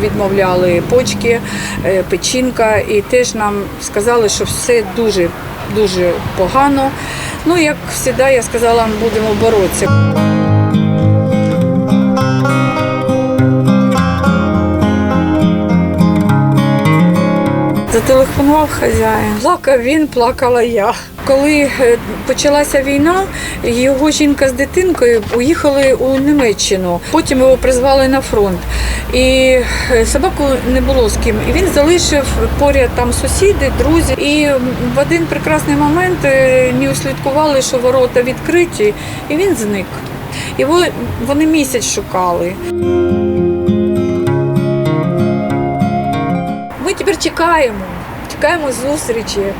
відмовляли почки, е, печінка, і теж нам сказали, що все дуже дуже погано. Ну, як завжди, я сказала, будемо боротися. Зателефонував хазяїн. Плакав він, плакала я. Коли е, почалася війна, його жінка з дитинкою уїхали у Німеччину. Потім його призвали на фронт. І е, собаку не було з ким. І він залишив поряд там сусіди, друзі. І в один прекрасний момент е, не услідкували, що ворота відкриті, і він зник. Його вони місяць шукали. Ми тепер чекаємо, чекаємо зустрічі.